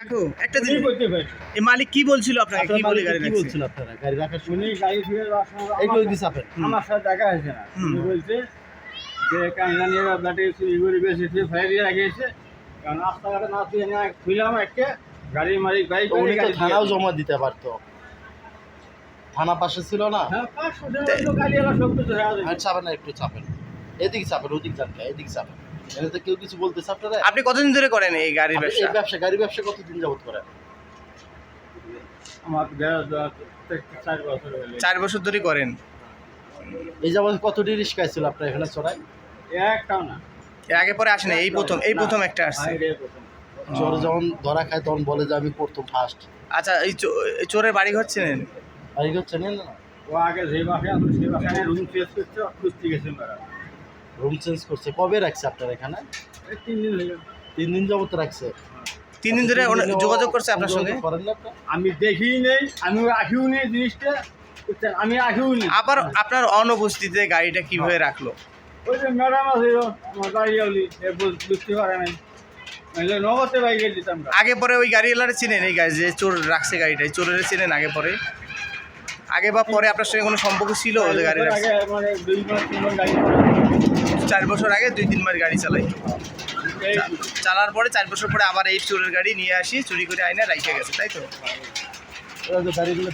রাখো একটা জিনিস। এই মালিক কি বলছিল আপনাকে? কি বলে গাড়ি বলছিল আপনারা? গাড়ি রাখার সময় গাড়ি ফিরে যাওয়ার সময় এইগুলো আমার- দিস আপেন আমার সাথে দেখা হয়েছে না। হুম। উনি বলছে যে কাঞ্জানি ব্যাটে চুরি করে বেশি ফেলে দিয়ে রেখেছে কারণ রাস্তাঘাটে না তুই না খুললাম একটা গাড়ি মারি বাইক উনি তো থানাও জমা দিতে পারতো। থানা পাশে ছিল না? হ্যাঁ পাঁচশো গাড়ি এলা সব কিছু হয়ে যাবে আর চাপেন না একটু চাপেন। এদিকে চাপেন ওদিক যান এদিকে চাপেন। এখানে তো কেউ কিছু বলতেছে আপনারা? আপনি কতদিন ধরে করেন এই গাড়ির ব্যবসা? এই ব্যবসা গাড়ি ব্যবসা কতদিন যাবত করেন? আমার চার বছর চার বছর ধরে করেন? এই যাবত কতটি রিস্কায় ছিল আপনার এখানে চড়াই একটাও না। এর আগে পরে আসেন এই প্রথম এই প্রথম একটা আসছে। চোর যখন ধরা খায় তখন বলে যে আমি প্রথম ফার্স্ট আচ্ছা এই চোরের বাড়ি ঘর চেনেন? আর কি হচ্ছে নেন না? ও আগে যে বাসে আসলো সেই বাসায় রুম চেঞ্জ করছে খুঁজতে গেছে মেয়েরা রুম চেঞ্জ করছে। কবে রাখছে আপনার এখানে? তিন দিন হয়ে। তিন দিন যাবত রাখছে? তিন দিন ধরে যোগাযোগ করছে আপনার সঙ্গে? করেন না আমি দেখি নেই আমি আসিও নেই জিনিসটা। আমি আসিও নেই। আবার আপনার অনুপস্থিতিতে গাড়িটা কীভাবে রাখল? ওই যে ম্যাডাম আছে বুঝ- বুঝতে পারে নাই। আগে পরে ওই গাড়িওয়ালারে চিনেন এই গাড়ি যে চোর রাখছে গাড়িটা এই চোরের চিনেন আগে পরে? আগে বা পরে আপনার সঙ্গে কোনো সম্পর্ক ছিল গাড়ির চার বছর আগে দুই তিন মাস গাড়ি চালাই। চালার পরে চার বছর পরে আবার এই চোরের গাড়ি নিয়ে আসি চুরি করে আইনে রাইখে গেছে তাই তো? গাড়িগুলো